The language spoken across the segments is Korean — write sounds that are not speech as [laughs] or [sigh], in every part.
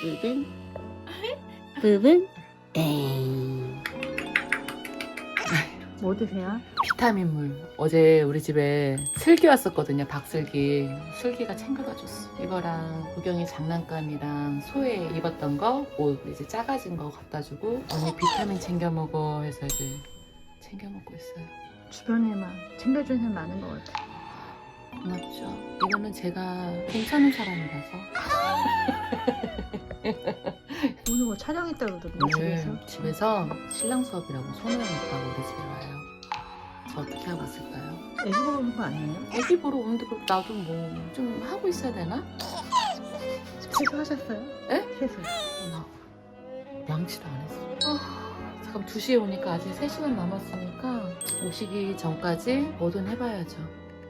부분 [laughs] 부분 땡 뭐 드세요? 비타민물. 어제 우리 집에 슬기 왔었거든요. 박슬기. 슬기가 챙겨다 줬어. 이거랑 구경이 장난감이랑 소에 입었던 거, 옷 이제 작아진 거 갖다 주고 언니 비타민 챙겨 먹어 해서 이제 챙겨 먹고 있어요. 주변에 막 챙겨주는 사람 많은 것 같아. 고맙죠. 이거는 제가 괜찮은 사람이라서. [laughs] 오늘 뭐 촬영했다고 그러던데 집에서. 오늘 집에서 신랑 수업이라고 손호영 오빠가 우리 집에 와요. 저 어떻게 하고 있을까요? 애기 보러 오는 거 아니에요? 애기 보러 오는데 그럼 나도 뭐 좀 하고 있어야 되나? 세수하셨어요? 에? 세수. 나 양치도 안 했어. 아, 잠깐 2시에 오니까 아직 3시간 남았으니까 오시기 전까지 뭐든 해봐야죠.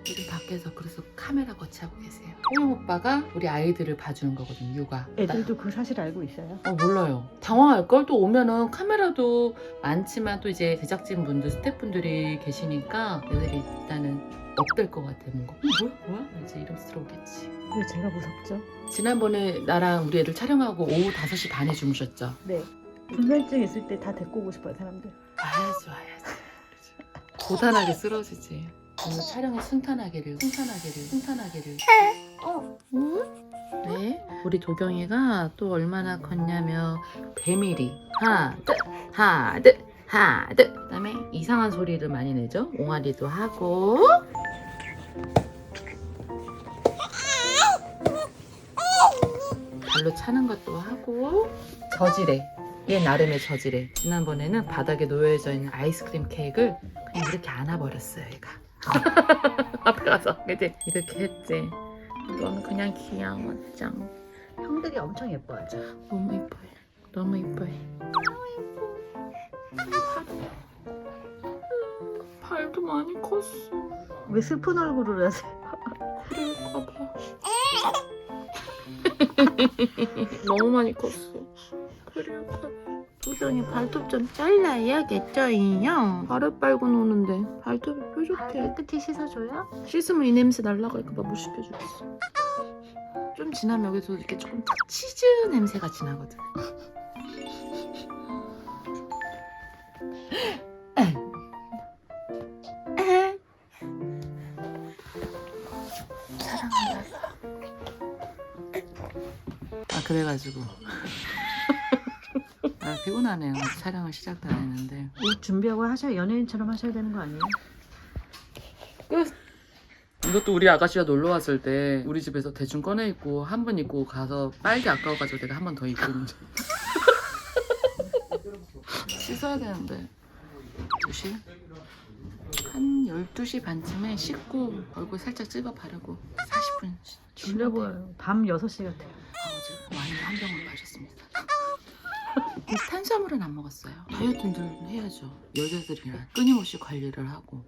요즘 밖에서 그래서 카메라 거치하고 계세요. 호영 오빠가 우리 아이들을 봐주는 거거든, 육아. 애들도 그 사실 알고 있어요? 어 몰라요. 당황할걸? 또 오면은 카메라도 많지만 또 이제 제작진 분들, 스태프분들이 계시니까 애들이 일단은 업될 것 같아 뭔가. 어, 뭐야? 뭐야? 이제 이름스러우겠지. 왜 제가 무섭죠? 지난번에 나랑 우리 애들 촬영하고 오후 5시 반에 주무셨죠? 네. 불면증 있을 때 다 데리고 오고 싶어요 사람들. 와야지 와야지. 고단하게 쓰러지지. 오늘 촬영이 순탄하기를 순탄하기를 순탄하기를. 어? 네. 우리 도경이가 또 얼마나 컸냐면 배밀이 하드 하드 하드. 그다음에 이상한 소리를 많이 내죠. 옹알이도 하고. 발로 차는 것도 하고 저지레. 얘 나름의 저지레. 지난번에는 바닥에 놓여져 있는 아이스크림 케이크를 그냥 이렇게 안아버렸어요, 얘가. 앞에 가서 이제 이렇게 했지. 너는 그냥 귀여웠죠. 형들이 엄청 예뻐하죠. 너무 이뻐요. 너무 이뻐요. 발도 많이 컸어. 왜 슬픈 얼굴을 하세요? 그럴까봐. [laughs] 너무 많이 컸어. 도정이 발톱 좀 잘라야겠죠, 인형? 발을 빨고 노는데 발톱이 뾰족해. 깨끗이 씻어줘요? 씻으면 이 냄새 날라갈까봐 못 씻겨주겠어. 좀 지나면 여기서 이렇게 조금 치즈 냄새가 지나거든. 사랑한다. 아 그래가지고 아 피곤하네요. 촬영을 시작도 안 했는데. 옷 준비하고 하셔야 연예인처럼 하셔야 되는 거 아니에요? 이것도 우리 아가씨가 놀러 왔을 때 우리 집에서 대충 꺼내 입고 한 번 입고 가서 빨개 아까워가지고 내가 한 번 더 입고 있는데 씻어야 되는데 2시? 한 12시 반쯤에 씻고 얼굴 살짝 찍어 바르고 40분 졸려 보여요. 밤 6시 같아요. 탄수화물은 안 먹었어요 다이어트는 해야죠 여자들이랑 끊임없이 관리를 하고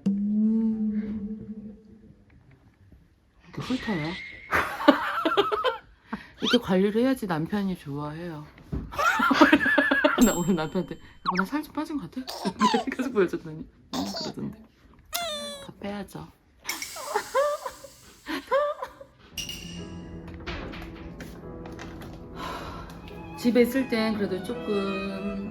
이렇게 훑어요. [laughs] 이렇게 관리를 해야지 남편이 좋아해요. [laughs] 나 오늘 남편한테 이거 나살 좀 빠진 것 같아? [laughs] 계속 보여줬더니 응, 그러던데. 더 빼야죠. 집에 있을 땐 그래도 조금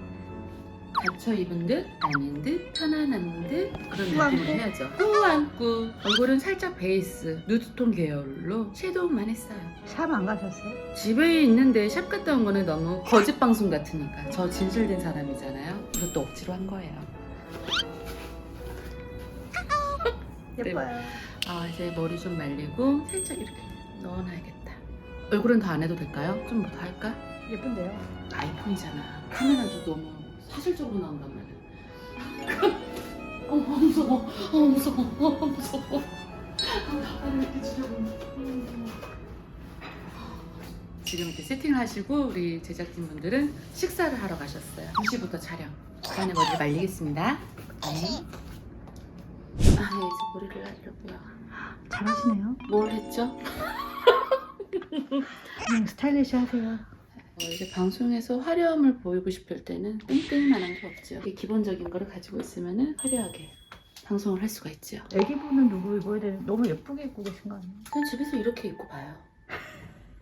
닫혀 입은 듯 아닌 듯 편안한 듯 그런 후 안고? 느낌을 해야죠. 후 안고 얼굴은 살짝 베이스 누드톤 계열로 섀도우만 했어요. 샵 안 가셨어요? 집에 있는데 샵 갔다 온 거는 너무 거짓 방송 같으니까 저 진실된 사람이잖아요. 이것도 억지로 한 거예요. [laughs] 예뻐요. 아 이제 머리 좀 말리고 살짝 이렇게 넣어놔야겠다. 얼굴은 더 안 해도 될까요? 좀 더 할까? 예쁜데요? 아이폰이잖아. 카메라도 너무 사실적으로 나온단 말이야. 어, 무서워. 어, 무서워. 어, 무서워. 아니, 이렇게 지려고. 지금 이렇게 세팅을 하시고 우리 제작진분들은 식사를 하러 가셨어요. 2시부터 촬영. 그다음에 머리를 말리겠습니다. 네. 아, 네, 이제 머리를 하려고요. 잘하시네요. 뭘 했죠? 그냥 스타일리시 하세요. 어, 이제 방송에서 화려함을 보이고 싶을 때는 땡땡만한 게 없죠. 이게 기본적인 거를 가지고 있으면 화려하게 방송을 할 수가 있죠. 애기 보는 누구 입어야 되는 너무 예쁘게 입고 계신 거 아니에요? 전 집에서 이렇게 입고 봐요.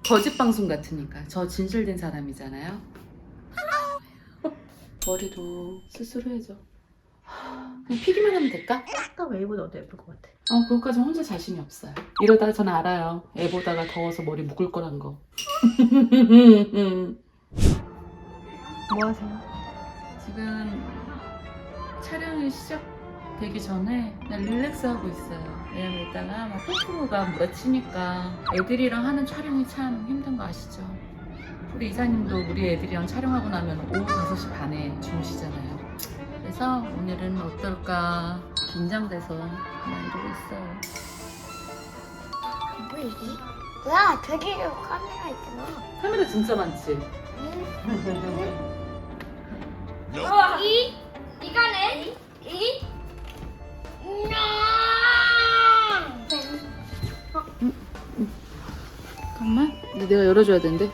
거짓 방송 같으니까 저 진실된 사람이잖아요. 머리도 스스로 해줘. 그냥 피기만 하면 될까? 딱 웨이브 넣어도 예쁠 것 같아. 어, 그것까지 혼자 자신이 없어요. 이러다가 전 알아요. 애 보다가 더워서 머리 묶을 거란 거. [laughs] 뭐 하세요? 지금 촬영이 시작되기 전에 그냥 릴렉스 하고 있어요. 왜냐면 이따가 막 토크가 몰아치니까 애들이랑 하는 촬영이 참 힘든 거 아시죠? 우리 이사님도 우리 애들이랑 촬영하고 나면 오후 5시 반에 주무시잖아요. 그래서 오늘은 어떨까 긴장돼서 이러고 있어요. 뭐 이게? 뭐야 저기로 카메라 있잖아 카메라 진짜 많지? 어, 이? 이거네? 이? 잠깐만. 근데 내가 열어줘야 되는데.